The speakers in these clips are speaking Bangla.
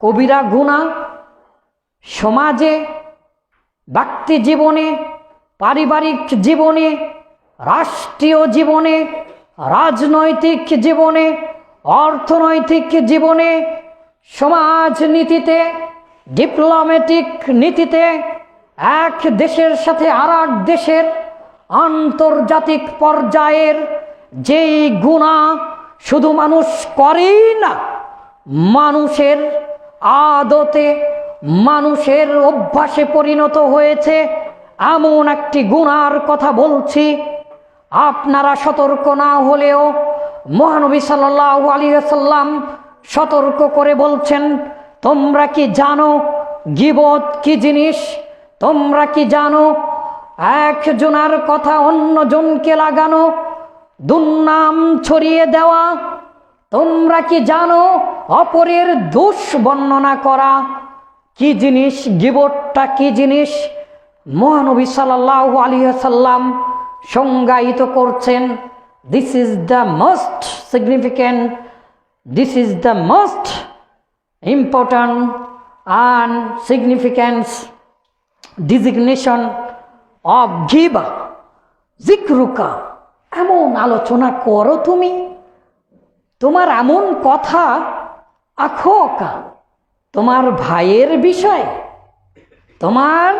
কবিরা গুণা, সমাজে, ব্যক্তি জীবনে, পারিবারিক জীবনে, রাষ্ট্রীয় জীবনে, রাজনৈতিক জীবনে, অর্থনৈতিক জীবনে, সমাজনীতিতে ডিপ্লোম্যাটিক নীতিতে, এক দেশের সাথে আর দেশের আন্তর্জাতিক পর্যায়ের যেই গুণা শুধু মানুষ করেই না, মানুষের আদতে মানুষের অভ্যাসে পরিণত হয়েছে এমন একটি গুণার কথা বলছি। আপনারা সতর্ক না হলেও মহানবী সাল্লাহ আলী সাল্লাম সতর্ক করে বলছেন, তোমরা কি জানো গিবত কি জিনিস? তোমরা কি জানো একজনার কথা অন্যজনকে লাগানো, দুর্নাম ছড়িয়ে দেওয়া তোমরা কি জানো অপরের দোষ বর্ণনা করা? কি জিনিস? গিবটটা কি জিনিস? মহানবী সাল্লাহ আলী সংজ্ঞায়িত করছেন this is the most significant this is the most important and significance designation of গিবা জিক্রুকা, এমন আলোচনা করো তুমি। তোমার এমন কথা আখোকা তোমার ভাইয়ের বিষয়, তোমার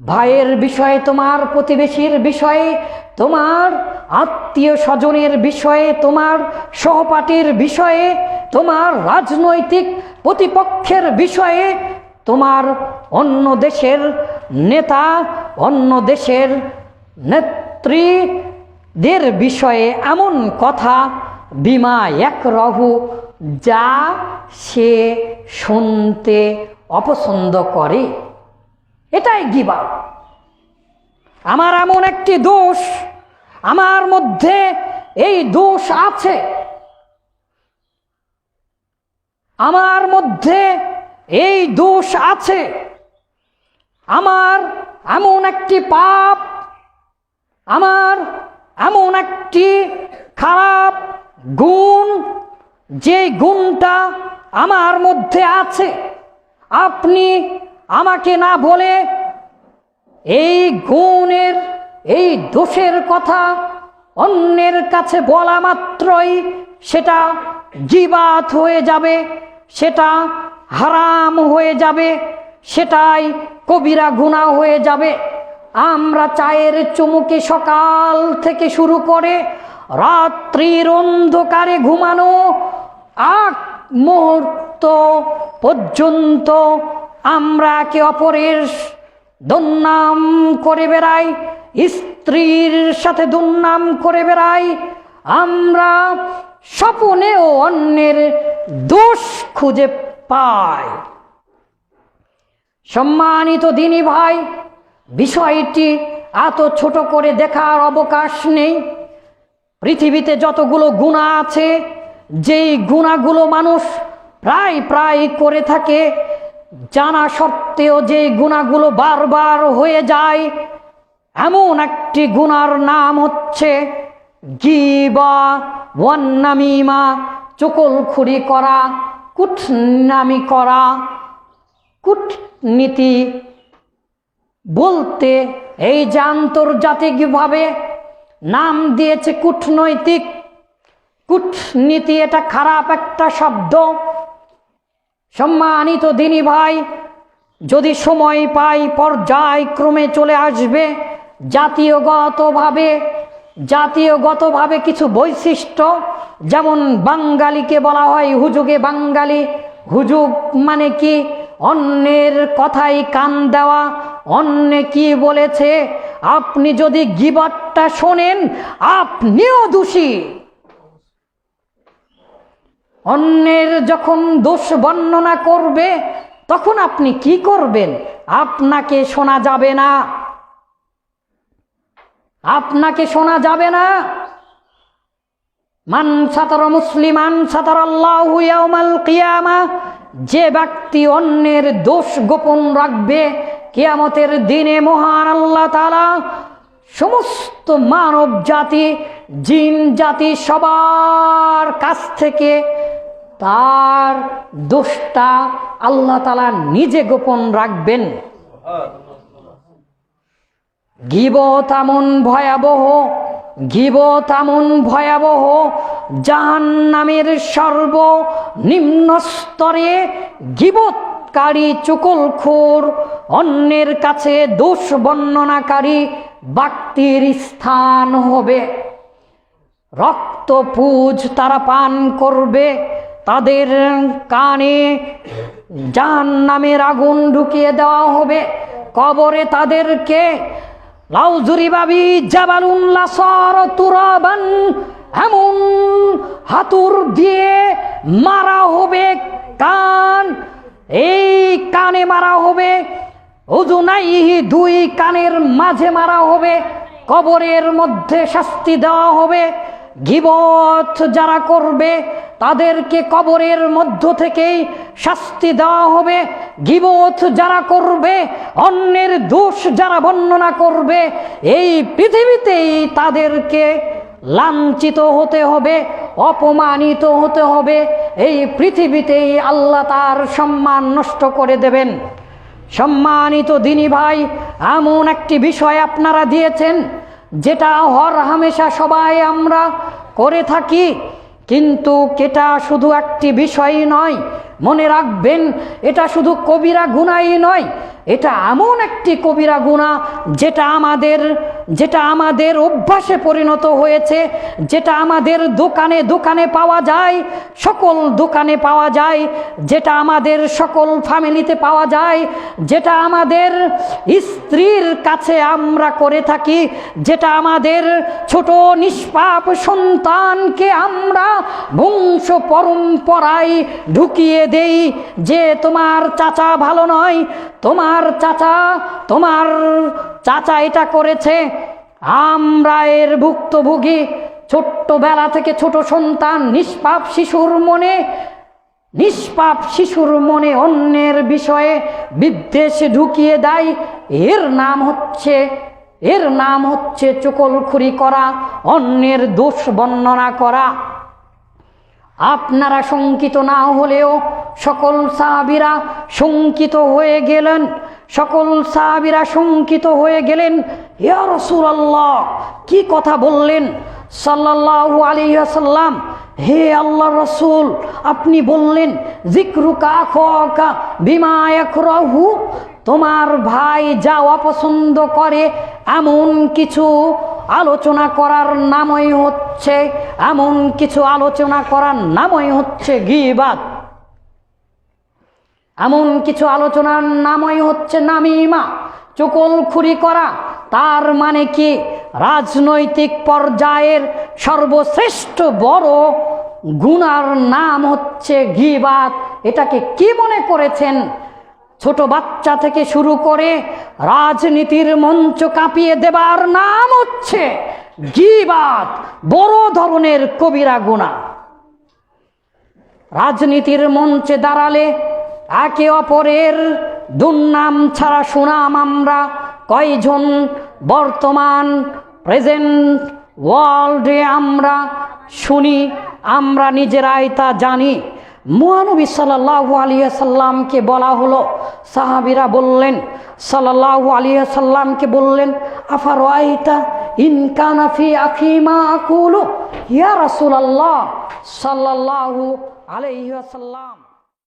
ভাইয়ের বিষয়ে, তোমার প্রতিবেশীর বিষয়ে, তোমার আত্মীয় স্বজনের বিষয়ে, তোমার সহপাঠীর বিষয়ে, তোমার রাজনৈতিক প্রতিপক্ষের বিষয়ে, তোমার অন্য দেশের নেতা, অন্য দেশের নেত্রীদের বিষয়ে এমন কথা বিমা এক রহু যা সে শুনতে অপছন্দ করে। এটাই গিবা আমার এমন একটি দোষ, আমার মধ্যে এই দোষ আছে। আমার মধ্যে এই দোষ আছে। আমার এমন একটি পাপ, আমার এমন একটি খারাপ গুণ, যে গুণটা আমার মধ্যে আছে, আপনি আমাকে না বলে এই গুণের, এই দোষের কথা অন্যের কাছে বলা মাত্রই সেটা জিবাত হয়ে যাবে, সেটা হারাম হয়ে যাবে, সেটাই কবিরা গুণা হয়ে যাবে। আমরা চায়ের চুমুকে সকাল থেকে শুরু করে রাত্রির অন্ধকারে ঘুমানো আগ মুহূর্ত পর্যন্ত আমরা একে অপরের দুর্নাম করে বেড়াই, স্ত্রীর সাথে দুর্নাম করে বেড়াই। আমরা স্বপনেও অন্যের দোষ খুঁজে পাই। সম্মানিত দিনী ভাই, বিষয়টি এত ছোট করে দেখার অবকাশ নেই। পৃথিবীতে যতগুলো গুণা আছে, যেই গুণাগুলো মানুষ প্রায় প্রায় করে থাকে, জানা সত্ত্বেও যে গুণাগুলো বারবার হয়ে যায়, এমন একটি গুণার নাম হচ্ছে গিবা, ওয়ান্নামিমা, চকলখুরি করা, কুটনামি করা, কূটনীতি। বলতে এই যে আন্তর্জাতিকভাবে নাম দিয়েছে কূটনৈতিক। কূটনীতি এটা খারাপ একটা শব্দ। সম্মানিত দিনী ভাই, যদি সময় পাই পর্যায়ক্রমে চলে আসবে, জাতীয়গতভাবে জাতীয়গতভাবে কিছু বৈশিষ্ট্য, যেমন বাঙালিকে বলা হয় হুজুগে বাঙালি। হুজুগ মানে কি? অন্যের কথাই কান দেওয়া, অন্যে কি বলেছে? আপনি যদি গিবারটা শোনেন, আপনিও দোষী। অন্যের যখন দোষ বর্ণনা করবে, তখন আপনি কি করবেন? আপনাকে শোনা যাবে না। আপনাকে শোনা যাবে না। মান সাতার মুসলিমান সাতার আল্লাহ কিয়ামা, যে ব্যক্তি অন্যের দোষ গোপন রাখবে কিয়ামতের দিনে মহান আল্লাহ তালা সমস্ত মানব জাতি, জিন জাতি সবার কাছ থেকে তার দোষটা আল্লাহ তালা নিজে গোপন রাখবেন। গিবত এমন ভয়াবহ, গিবত এমন ভয়াবহ জাহান নামের সর্ব নিম্ন স্তরে গিবতকারী চুকলখোর অন্যের কাছে দোষ বর্ণনাকারী ব্যক্তির স্থান হবে। রক্ত রক্তপুজ তারা পান করবে, তাদের কানে জাহান নামের আগুন ঢুকিয়ে দেওয়া হবে। কবরে তাদেরকে, লাউজুরি বাবি জাবালুল্লাহ সর তুরাবান, এমন হাতুর দিয়ে মারা হবে কান, এই কানে মারা হবে দুই কানের মাঝে মারা হবে, কবরের মধ্যে শাস্তি দেওয়া হবে। গিবত যারা করবে, তাদেরকে কবরের মধ্য থেকেই শাস্তি দেওয়া হবে। গিবত যারা করবে, অন্যের দোষ যারা বর্ণনা করবে, এই পৃথিবীতেই তাদেরকে লাঞ্ছিত হতে হবে, অপমানিত হতে হবে। এই পৃথিবীতেই আল্লাহ তার সম্মান নষ্ট করে দেবেন। সম্মানিত দিনী ভাই, এমন একটি বিষয় আপনারা দিয়েছেন, যেটা হর হামেশা সবাই আমরা করে থাকি, কিন্তু এটা শুধু একটি বিষয় নয়, মনে রাখবেন, এটা শুধু কবিরা গুণাই নয় এটা এমন একটি কবিরা গুণা, যেটা আমাদের যেটা আমাদের অভ্যাসে পরিণত হয়েছে, যেটা আমাদের দোকানে দোকানে পাওয়া যায়, সকল দোকানে পাওয়া যায়, যেটা আমাদের সকল ফ্যামিলিতে পাওয়া যায়, যেটা আমাদের স্ত্রীর কাছে আমরা করে থাকি, যেটা আমাদের ছোট নিষ্পাপ সন্তানকে আমরা বংশ পরম্পরায় ঢুকিয়ে দেই, যে তোমার চাচা ভালো নয়, তোমার চাচা, তোমার চাচা এটা করেছে। আমরা এর ভুক্তভোগী, ছোট্টবেলা থেকে ছোট সন্তান, নিষ্পাপ শিশুর মনে, নিষ্পাপ শিশুর মনে অন্যের বিষয়ে বিদ্বেষ ঢুকিয়ে দেয়। এর নাম হচ্ছে, এর নাম হচ্ছে চকলখুরি করা, অন্যের দোষ বর্ণনা করা। আপনারা শঙ্কিত না হলেও সকল সাহাবিরা শঙ্কিত হয়ে গেলেন। সকল সাহাবিরা শঙ্কিত হয়ে গেলেন, ইয়া রাসূলুল্লাহ, কি কথা বললেন? সাল্লাল্লাহু আলাইহি ওয়াসাল্লাম, হে আল্লাহ রসুল, আপনি বললেন জিক্রুকা আখোকা বিমা ইয়াকরাহু, তোমার ভাই যা অপছন্দ করে, এমন কিছু আলোচনা করার নামই হচ্ছে, এমন কিছু আলোচনা করার নামই হচ্ছে গিবাদ। এমন কিছু আলোচনার নামই হচ্ছে নামিমা চুকলখুরি করা। তার মানে কি? রাজনৈতিক পর্যায়ের সর্বশ্রেষ্ঠ বড় গুনার নাম হচ্ছে গিবাদ। এটাকে কি মনে করেছেন? ছোট বাচ্চা থেকে শুরু করে রাজনীতির মঞ্চ কাঁপিয়ে দেবার নাম হচ্ছে গিবাদ, বড় ধরনের কবিরা গুণা। রাজনীতির মঞ্চে দাঁড়ালে একে অপরের দুর্নাম ছাড়া সুনাম আমরা কয়জন? বর্তমান, প্রেজেন্ট, ওয়ার্ল্ডে আমরা শুনি, আমরা নিজেরাই তা জানি। মহানবী সাল্লাহু আলিয়া সাল্লামকে বলা হলো, সাহাবিরা বললেন সাল্লাহু আলিয়া সাল্লামকে বললেন আফার ওয়াইতা ইনকানাফি আখিমা আকুলু? ইয়া রাসূলুল্লাহ সাল্লাল্লাহু আলাইহি ওয়াসাল্লাম।